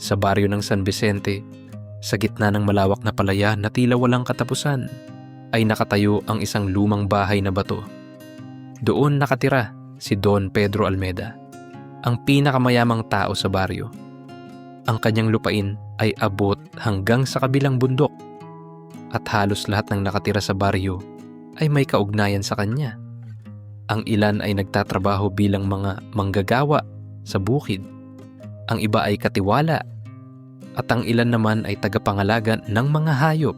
Sa baryo ng San Vicente, sa gitna ng malawak na palaya na tila walang katapusan, ay nakatayo ang isang lumang bahay na bato. Doon nakatira si Don Pedro Almeda, ang pinakamayamang tao sa baryo. Ang kanyang lupain ay abot hanggang sa kabilang bundok at halos lahat ng nakatira sa baryo ay may kaugnayan sa kanya. Ang ilan ay nagtatrabaho bilang mga manggagawa sa bukid. Ang iba ay katiwala at ang ilan naman ay tagapangalaga ng mga hayop.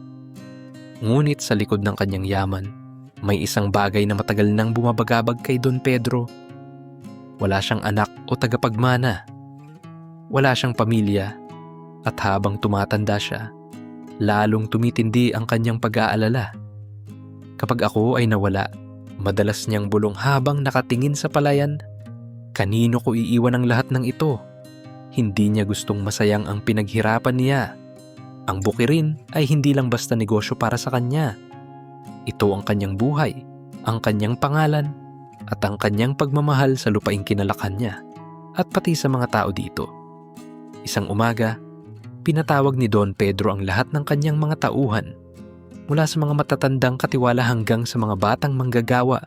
Ngunit sa likod ng kanyang yaman, may isang bagay na matagal nang bumabagabag kay Don Pedro. Wala siyang anak o tagapagmana. Wala siyang pamilya at habang tumatanda siya, lalong tumitindi ang kanyang pag-aalala. Kapag ako ay nawala, madalas niyang bulong habang nakatingin sa palayan. Kanino ko iiwan ang lahat ng ito? Hindi niya gustong masayang ang pinaghirapan niya. Ang bukirin ay hindi lang basta negosyo para sa kanya. Ito ang kanyang buhay, ang kanyang pangalan, at ang kanyang pagmamahal sa lupaing kinalakan niya, at pati sa mga tao dito. Isang umaga, pinatawag ni Don Pedro ang lahat ng kanyang mga tauhan mula sa mga matatandang katiwala hanggang sa mga batang manggagawa.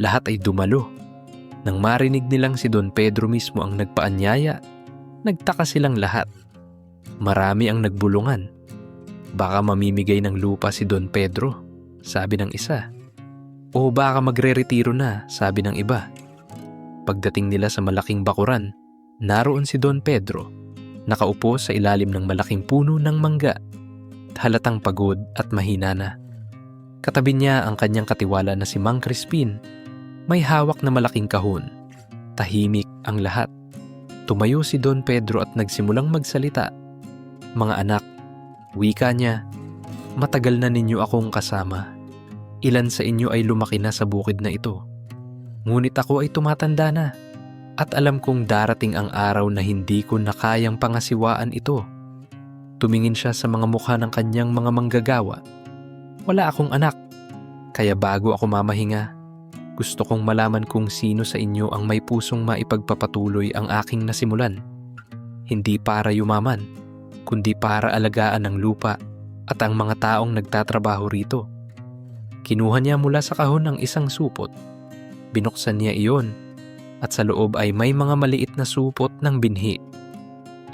Lahat ay dumalo. Nang marinig nilang si Don Pedro mismo ang nagpaanyaya, nagtaka silang lahat. Marami ang nagbulungan. Baka mamimigay ng lupa si Don Pedro, sabi ng isa. O baka magre-retiro na, sabi ng iba. Pagdating nila sa malaking bakuran, naroon si Don Pedro, nakaupo sa ilalim ng malaking puno ng mangga halatang pagod at mahina na. Katabi niya ang kanyang katiwala na si Mang Crispin. May hawak na malaking kahon. Tahimik ang lahat. Tumayo si Don Pedro at nagsimulang magsalita. Mga anak, wika niya, matagal na ninyo akong kasama. Ilan sa inyo ay lumaki na sa bukid na ito. Ngunit ako ay tumatanda na. At alam kong darating ang araw na hindi ko na kayang pangasiwaan ito. Tumingin siya sa mga mukha ng kanyang mga manggagawa. Wala akong anak, kaya bago ako mamahinga, gusto kong malaman kung sino sa inyo ang may pusong maipagpapatuloy ang aking nasimulan. Hindi para yumaman, kundi para alagaan ang lupa at ang mga taong nagtatrabaho rito. Kinuha niya mula sa kahon ng isang supot. Binuksan niya iyon at sa loob ay may mga maliit na supot ng binhi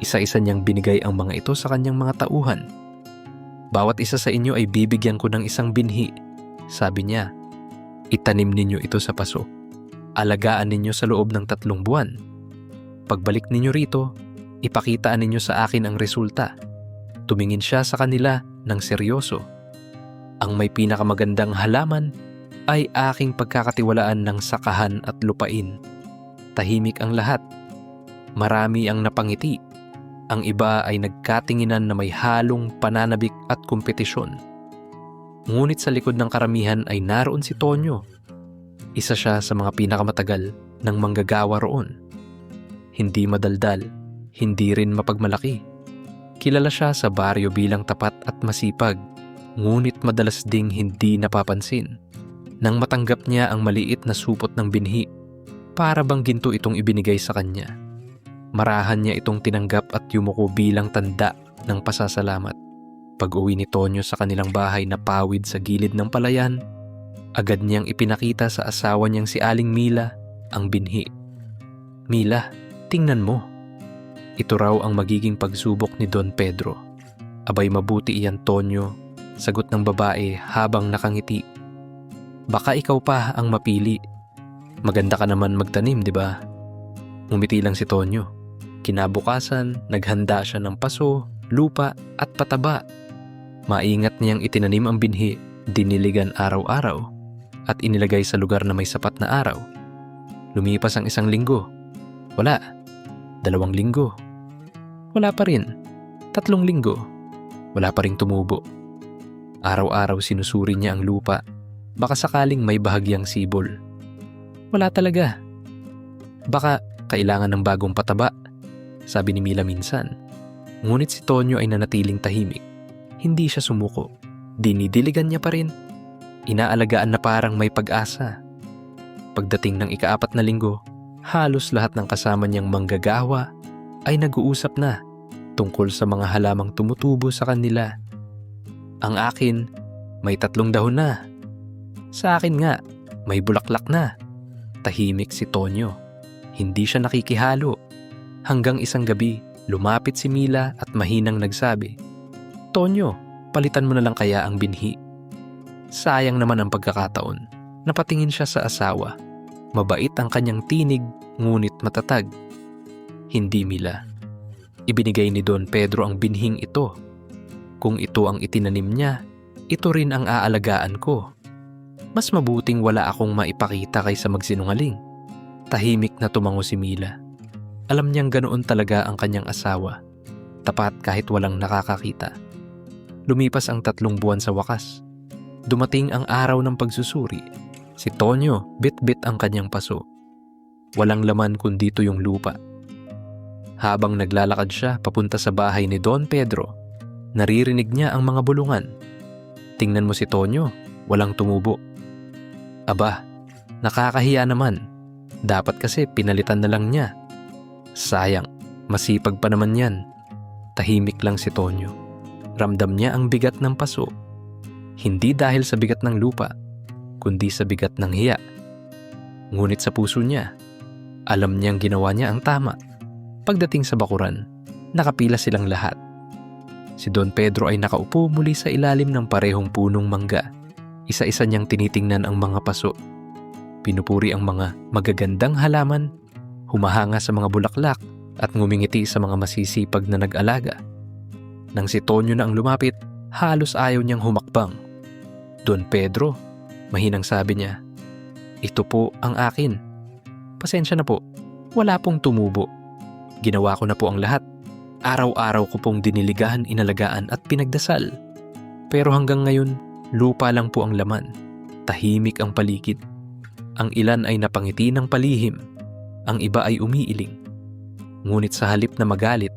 isa-isa niyang binigay ang mga ito sa kanyang mga tauhan. Bawat isa sa inyo ay bibigyan ko ng isang binhi, sabi niya. Itanim ninyo ito sa paso. Alagaan ninyo sa loob ng tatlong buwan. Pagbalik ninyo rito, ipakitaan ninyo sa akin ang resulta. Tumingin siya sa kanila ng seryoso. Ang may pinakamagandang halaman ay aking pagkakatiwalaan ng sakahan at lupain. Tahimik ang lahat. Marami ang napangiti ang iba ay nagkatinginan na may halong pananabik at kompetisyon. Ngunit sa likod ng karamihan ay naroon si Tonyo. Isa siya sa mga pinakamatagal ng manggagawa roon. Hindi madaldal, hindi rin mapagmalaki. Kilala siya sa baryo bilang tapat at masipag, ngunit madalas ding hindi napapansin. Nang matanggap niya ang maliit na supot ng binhi, para bang ginto itong ibinigay sa kanya. Marahan niya itong tinanggap at yumuko bilang tanda ng pasasalamat. Pag uwi ni Tonyo sa kanilang bahay na pawid sa gilid ng palayan, agad niyang ipinakita sa asawa niyang si Aling Mila ang binhi. Mila, tingnan mo. Ito raw ang magiging pagsubok ni Don Pedro. Abay mabuti iyan Tonyo, sagot ng babae habang nakangiti. Baka ikaw pa ang mapili. Maganda ka naman magtanim, di ba? Umiti lang si Tonyo. Kinabukasan, naghanda siya ng paso, lupa at pataba. Maingat niyang itinanim ang binhi, diniligan araw-araw, at inilagay sa lugar na may sapat na araw. Lumipas ang isang linggo. Wala. Dalawang linggo. Wala pa rin. Tatlong linggo. Wala pa ring tumubo. Araw-araw sinusuri niya ang lupa. Baka sakaling may bahagyang sibol. Wala talaga. Baka kailangan ng bagong pataba sabi ni Mila minsan. Ngunit si Tonyo ay nanatiling tahimik. Hindi siya sumuko. Dinidiligan niya pa rin. Inaalagaan na parang may pag-asa. Pagdating ng ikaapat na linggo, halos lahat ng kasama niyang manggagawa ay nag-uusap na tungkol sa mga halamang tumutubo sa kanila. Ang akin, may tatlong dahon na. Sa akin nga, may bulaklak na. Tahimik si Tonyo. Hindi siya nakikihalo. Hanggang isang gabi, lumapit si Mila at mahinang nagsabi, Tonyo, palitan mo na lang kaya ang binhi. Sayang naman ang pagkakataon. Napatingin siya sa asawa. Mabait ang kanyang tinig, ngunit matatag. Hindi Mila. Ibinigay ni Don Pedro ang binhing ito. Kung ito ang itinanim niya, ito rin ang aalagaan ko. Mas mabuting wala akong maipakita kaysa magsinungaling. Tahimik na tumango si Mila. Alam niyang ganoon talaga ang kanyang asawa. Tapat kahit walang nakakakita. Lumipas ang tatlong buwan sa wakas. Dumating ang araw ng pagsusuri. Si Tonyo bit-bit ang kanyang paso. Walang laman kundi ito yung lupa. Habang naglalakad siya papunta sa bahay ni Don Pedro, naririnig niya ang mga bulungan. Tingnan mo si Tonyo, walang tumubo. Aba, nakakahiya naman. Dapat kasi pinalitan na lang niya. Sayang, masipag pa naman yan. Tahimik lang si Tonyo. Ramdam niya ang bigat ng paso. Hindi dahil sa bigat ng lupa, kundi sa bigat ng hiya. Ngunit sa puso niya, alam niyang ginawa niya ang tama. Pagdating sa bakuran, nakapila silang lahat. Si Don Pedro ay nakaupo muli sa ilalim ng parehong punong mangga. Isa-isa niyang tinitingnan ang mga paso. Pinupuri ang mga magagandang halaman, humahanga sa mga bulaklak at ngumingiti sa mga masisipag na nag-alaga. Nang si Tonyo na ang lumapit, halos ayaw niyang humakbang. Don Pedro, mahinang sabi niya, Ito po ang akin. Pasensya na po, wala pong tumubo. Ginawa ko na po ang lahat. Araw-araw ko pong diniligahan, inalagaan at pinagdasal. Pero hanggang ngayon, lupa lang po ang laman. Tahimik ang paligid. Ang ilan ay napangiti ng palihim. Ang iba ay umiiling. Ngunit sa halip na magalit,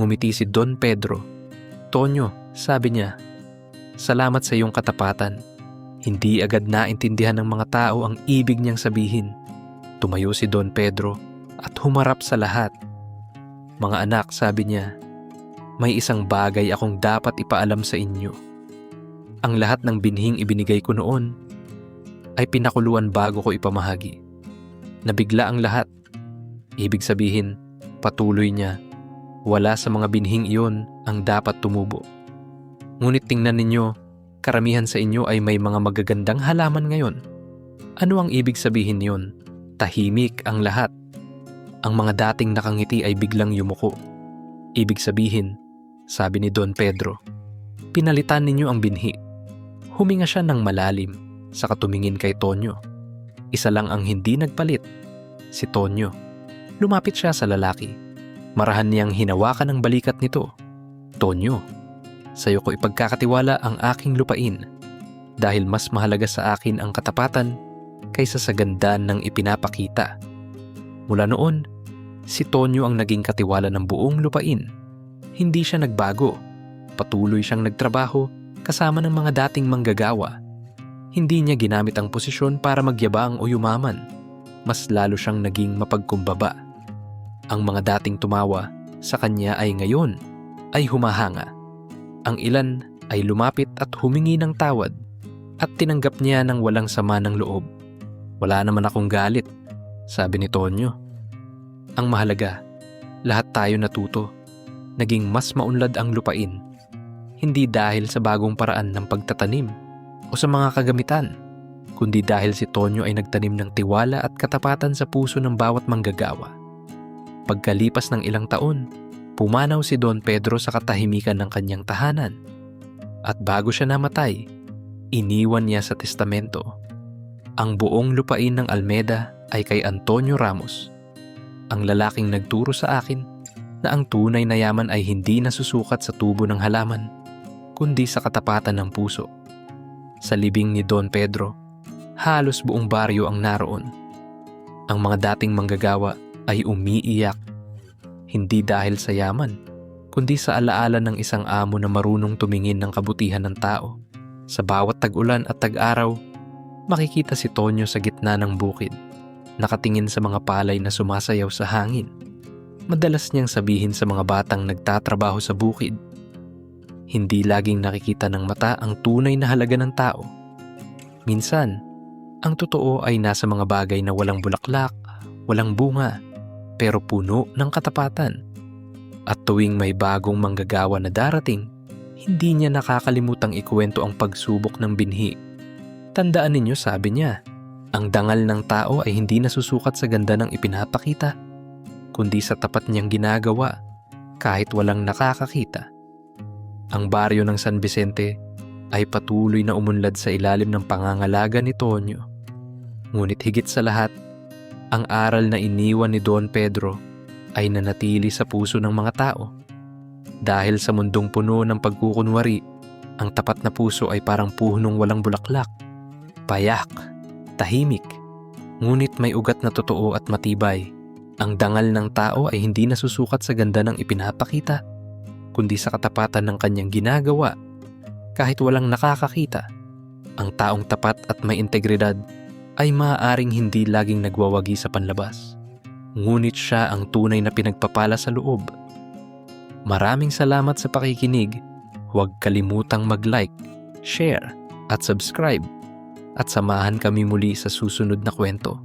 ngumiti si Don Pedro. Tonyo, sabi niya, Salamat sa iyong katapatan. Hindi agad naintindihan ng mga tao ang ibig niyang sabihin. Tumayo si Don Pedro at humarap sa lahat. Mga anak, sabi niya, may isang bagay akong dapat ipaalam sa inyo. Ang lahat ng binhing ibinigay ko noon ay pinakuluan bago ko ipamahagi. Nabigla ang lahat. Ibig sabihin, patuloy niya, wala sa mga binhing iyon ang dapat tumubo. Ngunit tingnan ninyo, karamihan sa inyo ay may mga magagandang halaman ngayon. Ano ang ibig sabihin niyon? Tahimik ang lahat. Ang mga dating nakangiti ay biglang yumuko. Ibig sabihin, sabi ni Don Pedro, pinalitan ninyo ang binhi. Huminga siya ng malalim sa katumingin kay Tonyo. Isa lang ang hindi nagpalit, si Tonyo. Lumapit siya sa lalaki. Marahan niyang hinawakan ang balikat nito. Tonyo, sa'yo ko ipagkakatiwala ang aking lupain dahil mas mahalaga sa akin ang katapatan kaysa sa ganda ng ipinapakita. Mula noon, si Tonyo ang naging katiwala ng buong lupain. Hindi siya nagbago. Patuloy siyang nagtrabaho kasama ng mga dating manggagawa. Hindi niya ginamit ang posisyon para magyabang o yumaman. Mas lalo siyang naging mapagkumbaba. Ang mga dating tumawa sa kanya ay ngayon ay humahanga. Ang ilan ay lumapit at humingi ng tawad at tinanggap niya ng walang sama ng loob. Wala naman akong galit, sabi ni Tonyo. Ang mahalaga, lahat tayo natuto. Naging mas maunlad ang lupain. Hindi dahil sa bagong paraan ng pagtatanim o sa mga kagamitan, kundi dahil si Tonyo ay nagtanim ng tiwala at katapatan sa puso ng bawat manggagawa. Pagkalipas ng ilang taon, pumanaw si Don Pedro sa katahimikan ng kanyang tahanan. At bago siya namatay, iniwan niya sa testamento. Ang buong lupain ng Almeda ay kay Antonio Ramos, ang lalaking nagturo sa akin na ang tunay na yaman ay hindi nasusukat sa tubo ng halaman, kundi sa katapatan ng puso. Sa libing ni Don Pedro, halos buong baryo ang naroon. Ang mga dating manggagawa ay umiiyak, hindi dahil sa yaman, kundi sa alaala ng isang amo na marunong tumingin ng kabutihan ng tao. Sa bawat tag-ulan at tag-araw, makikita si Tonyo sa gitna ng bukid, nakatingin sa mga palay na sumasayaw sa hangin. madalas niyang sabihin sa mga batang nagtatrabaho sa bukid. Hindi laging nakikita ng mata ang tunay na halaga ng tao. Minsan, ang totoo ay nasa mga bagay na walang bulaklak, walang bunga, pero puno ng katapatan. At tuwing may bagong manggagawa na darating, hindi niya nakakalimutang ikwento ang pagsubok ng binhi. Tandaan ninyo sabi niya, ang dangal ng tao ay hindi nasusukat sa ganda ng ipinapakita, kundi sa tapat niyang ginagawa kahit walang nakakakita. Ang baryo ng San Vicente ay patuloy na umunlad sa ilalim ng pangangalaga ni Tonyo. Ngunit higit sa lahat, ang aral na iniwan ni Don Pedro ay nanatili sa puso ng mga tao. Dahil sa mundong puno ng pagkukunwari, ang tapat na puso ay parang punong walang bulaklak, payak, tahimik, ngunit may ugat na totoo at matibay. Ang dangal ng tao ay hindi nasusukat sa ganda ng ipinapakita, kundi sa katapatan ng kanyang ginagawa. Kahit walang nakakakita, ang taong tapat at may integridad ay maaaring hindi laging nagwawagi sa panlabas. Ngunit siya ang tunay na pinagpapala sa loob. Maraming salamat sa pakikinig. Huwag kalimutang mag-like, share, at subscribe. At samahan kami muli sa susunod na kwento.